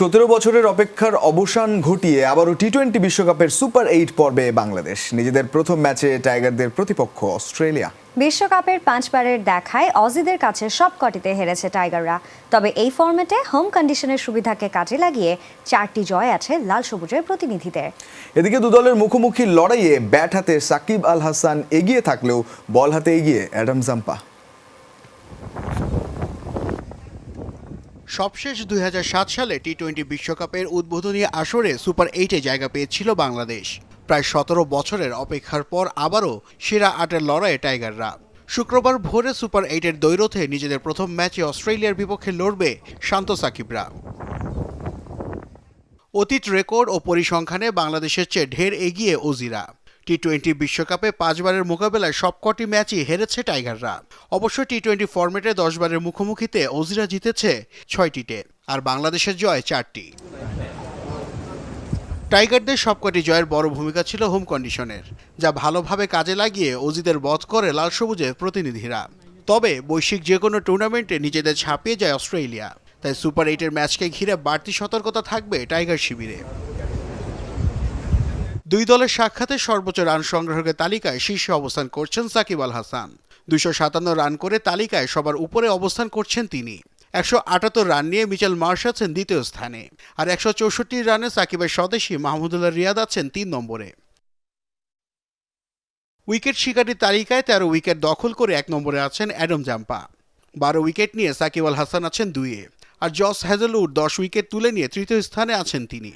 সতেরো বছরের অপেক্ষার অবসান ঘটিয়ে আবারও টি টোয়েন্টি বিশ্বকাপের সুপার এইট পর্বে বাংলাদেশ। নিজেদের প্রথম ম্যাচে টাইগারদের প্রতিপক্ষ অস্ট্রেলিয়া। বিশ্বকাপের পাঁচবারের দেখায় অজিদের কাছে সবকটিতে হেরেছে টাইগাররা। তবে এই ফরম্যাটে হোম কন্ডিশনের সুবিধাকে কাজে লাগিয়ে চারটি জয় আছে লাল সবুজের প্রতিনিধিদের। এদিকে দুদলের মুখোমুখি লড়াইয়ে ব্যাট হাতে সাকিব আল হাসান এগিয়ে থাকলেও বল হাতে এগিয়ে অ্যাডাম জাম্পা। সবশেষ দুই হাজার সাত সালে টি টোয়েন্টি বিশ্বকাপের উদ্বোধনী আসরে সুপার এইটে জায়গা পেয়েছিল বাংলাদেশ। প্রায় সতেরো বছরের অপেক্ষার পর আবারও সেরা আটের লড়াইয়ে টাইগাররা। শুক্রবার ভোরে সুপার এইটের দৈরথে নিজেদের প্রথম ম্যাচে অস্ট্রেলিয়ার বিপক্ষে লড়বে শান্ত সাকিবরা। অতীত রেকর্ড ও পরিসংখ্যানে বাংলাদেশের চেয়ে ঢের এগিয়ে ওজিরা। টি টোয়েন্টি বিশ্বকাপে পাঁচবারের মোকাবেলায় সবকটি ম্যাচই হেরেছে টাইগাররা। অবশ্য টি টোয়েন্টি ফরম্যাটে দশবারের মুখোমুখিতে ওজিরা জিতেছে ছয়টিতে, আর বাংলাদেশের জয় চারটি। টাইগারদের সবকটি জয়ের বড় ভূমিকা ছিল হোম কন্ডিশনের, যা ভালোভাবে কাজে লাগিয়ে অজিদের বধ করে লাল সবুজের প্রতিনিধিরা। তবে বৈশ্বিক যে কোনো টুর্নামেন্টে নিজেদের ছাপিয়ে যায় অস্ট্রেলিয়া, তাই সুপার এইটের ম্যাচকে ঘিরে বাড়তি সতর্কতা থাকবে টাইগার শিবিরে। দুই দলের সাক্ষাতে সর্বোচ্চ রান সংগ্রহের তালিকায় শীর্ষে অবস্থান করছেন সাকিব আল হাসান। দুশো সাতান্ন রান করে তালিকায় সবার উপরে অবস্থান করছেন তিনি। একশো আটাত্তর রান নিয়ে মিচেল মার্শ আছেন দ্বিতীয় স্থানে। আর একশো চৌষট্টি রানে সাকিবের স্বদেশী মাহমুদুল্লাহ রিয়াদ আছেন তিন নম্বরে। উইকেট শিকারী তালিকায় তেরো উইকেট দখল করে এক নম্বরে আছেন অ্যাডম জাম্পা। বারো উইকেট নিয়ে সাকিব আল হাসান আছেন দুইয়ে। আর জস হ্যাজেলউড দশ উইকেট তুলে নিয়ে তৃতীয় স্থানে আছেন তিনি।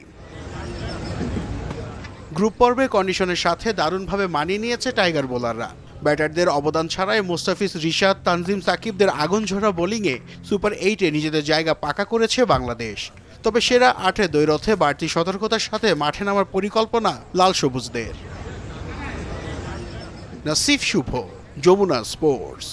গ্রুপ পর্বে কন্ডিশনের সাথে দারুণভাবে মানিয়ে নিয়েছে টাইগার বোলাররা। ব্যাটারদের অবদান ছাড়াই মোস্তাফিজ রিশাদ, তানজিম সাকিবদের আগুন ঝরা বোলিংয়ে সুপার এইটে নিজেদের জায়গা পাকা করেছে বাংলাদেশ। তবে সেরা আটে দ্বৈরথে বাড়তি সতর্কতার সাথে মাঠে নামার পরিকল্পনা লাল সবুজদের। নাসিফ শুভ, যমুনা স্পোর্টস।